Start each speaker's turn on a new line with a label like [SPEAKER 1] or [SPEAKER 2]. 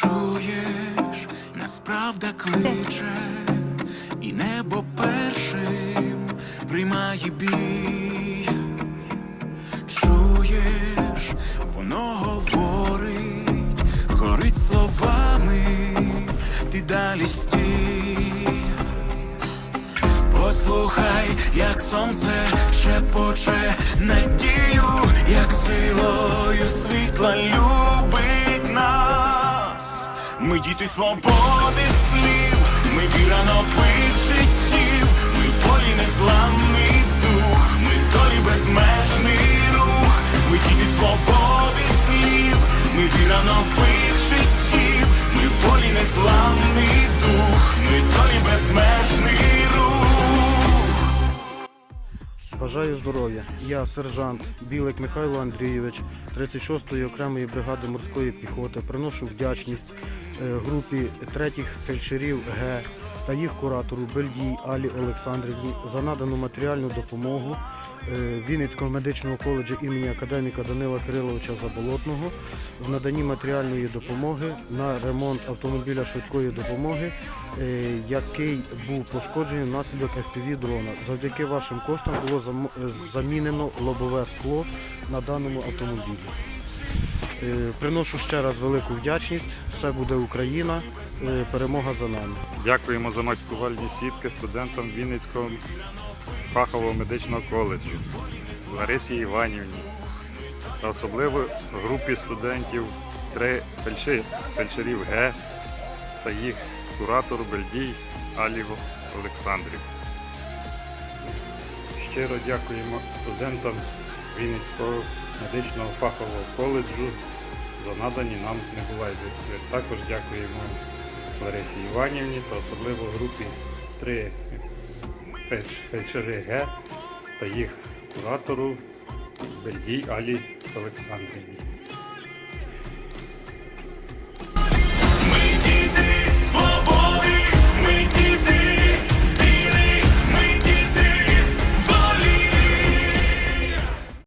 [SPEAKER 1] Чуєш, нас правда кличе, і небо першим приймає бій. Чуєш, воно говорить, горить словами, ти далі стій. Послухай, як сонце шепоче надію, як силою світла нас. Ми діти свободи слів, ми віра нових життів, ми полі незламний дух, ми долі безмежний рух, ми діти свободи слів, ми віра нових життів,
[SPEAKER 2] Бажаю здоров'я. Я сержант Білик Михайло Андрійович 36-ї окремої бригади морської піхоти. Приношу вдячність е, групі третіх фельдшерів Г та їх куратору Бельдій Алі Олександрівні за надану матеріальну допомогу Вінницького медичного коледжу імені академіка Данила Кириловича Заболотного в наданні матеріальної допомоги на ремонт автомобіля швидкої допомоги, е, який був пошкоджений внаслідок FPV дрона. Завдяки вашим коштам було е, замінено лобове скло на даному автомобілі. Е, Приношу ще раз велику вдячність. Все буде Україна. Е, Перемога за нами.
[SPEAKER 3] Дякуємо за маскувальні сітки студентам Вінницького фахового медичного коледжу Ларисі Іванівні та особливо групі студентів три фельдши- фельдшерів Г та їх куратору Бельдій Алі Олександрів. Щиро дякуємо студентам Вінницького медичного фахового коледжу за надані нам небувайзи. Також дякуємо Ларисі Іванівні та особливо групі 3 фельдш- фельдшери Г та їх куратору Бельдій Алі Олександрівні.